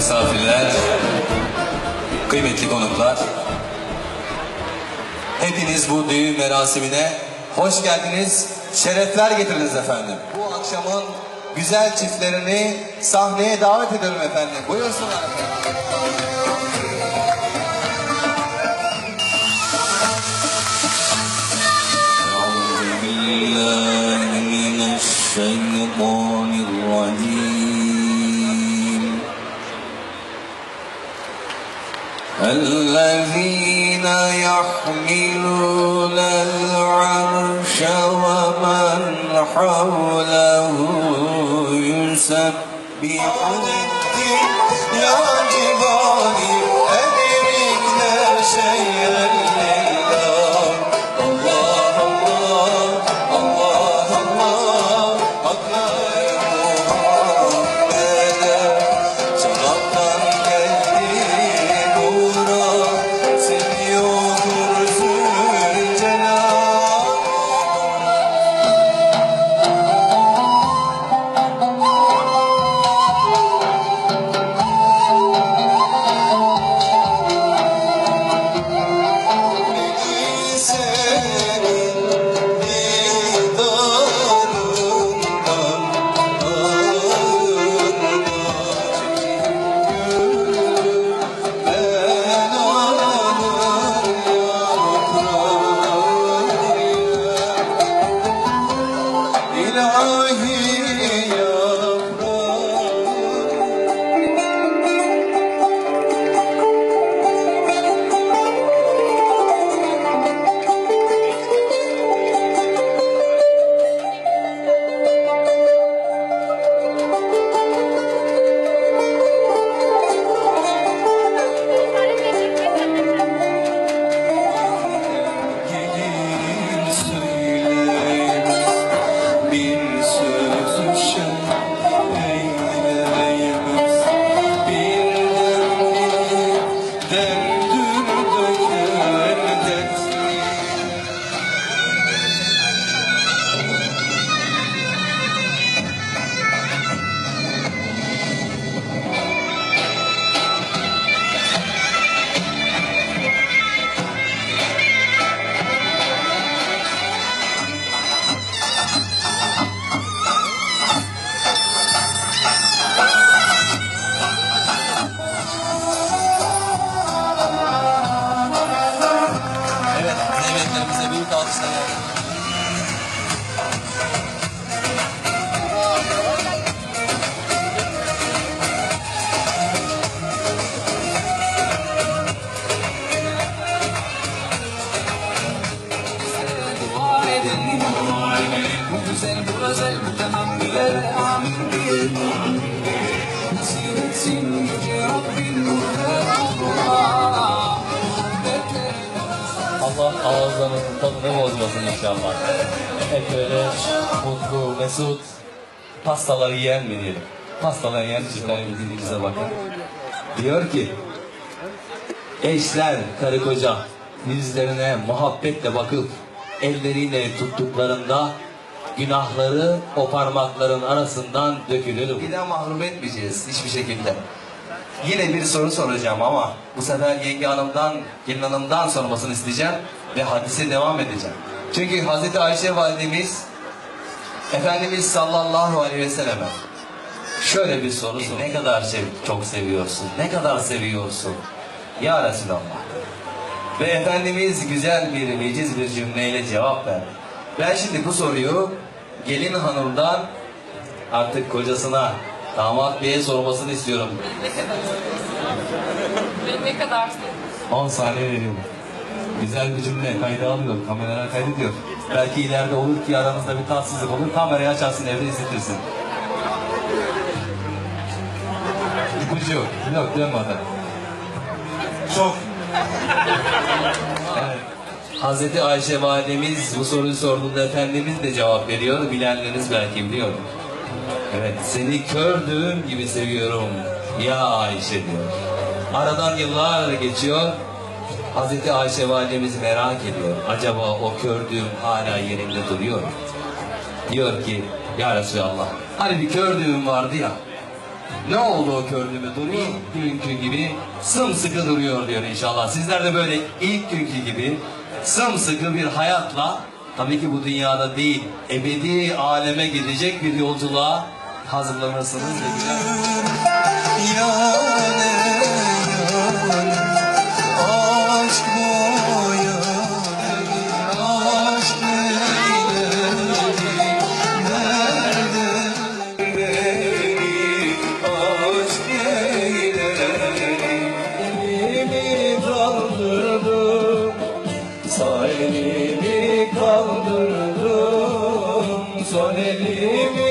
misafirler, kıymetli konuklar. Hepiniz bu düğün merasimine hoş geldiniz, şerefler getirdiniz efendim. Bu akşamın güzel çiftlerini sahneye davet ediyorum efendim. Buyursunlar efendim. الذين يحملون العرش ومن حوله يسبحون. Büyük alkışlar. Güzel ağızlarınızın tadını bozmasın inşallah. Hep böyle mutlu, mesut, pastaları yiyen mi diyelim. Pastaları yiyen çiftlerimizin dilimize bakın. Diyor ki, eşler, karı koca yüzlerine muhabbetle bakıp elleriyle tuttuklarında günahları o parmakların arasından dökülür. Bir daha mahrum etmeyeceğiz hiçbir şekilde. Yine bir soru soracağım ama bu sefer yenge hanımdan, gelin hanımdan sormasını isteyeceğim ve hadise devam edeceğim. Çünkü Hazreti Ayşe validemiz Efendimiz sallallahu aleyhi ve selleme şöyle bir soru sor. Ne kadar sev çok seviyorsun? Ne kadar seviyorsun? Ya Resulallah. Ve Efendimiz güzel bir, veciz bir cümleyle cevap verdi. Ben şimdi bu soruyu gelin hanımdan artık kocasına, damat beye sormasını istiyorum. Ne kadar 10 saniye veriyorum. Güzel bir cümle kayda alıyor, kameralar kaydediyor. Belki ileride olur ki aranızda bir tatsızlık olur, kamerayı açarsın evde izletirsin. İpucu yok, yok dönmeden. Çok Evet. Hazreti Ayşe validemiz bu soruyu sorduğunda Efendimiz de cevap veriyor. Bilenleriniz belki biliyor. Evet, seni kördüğüm gibi seviyorum ya Ayşe diyor. Aradan yıllar geçiyor. Hazreti Ayşe validemiz merak ediyor. Acaba o kördüğüm hala yerinde duruyor mu? Diyor ki ya Resulallah hani bir kördüğüm vardı ya Ne oldu o körlüğüme duruyor? İlk günkü gibi sımsıkı duruyor diyor inşallah. Sizler de böyle ilk günkü gibi sımsıkı bir hayatla tabii ki bu dünyada değil ebedi aleme gidecek bir yolculuğa hazırlanırsınız ve güzel. Aşk bu nerede beni, aşk neyledi, elimi kaldırdım, sağ kaldırdım, sol elimi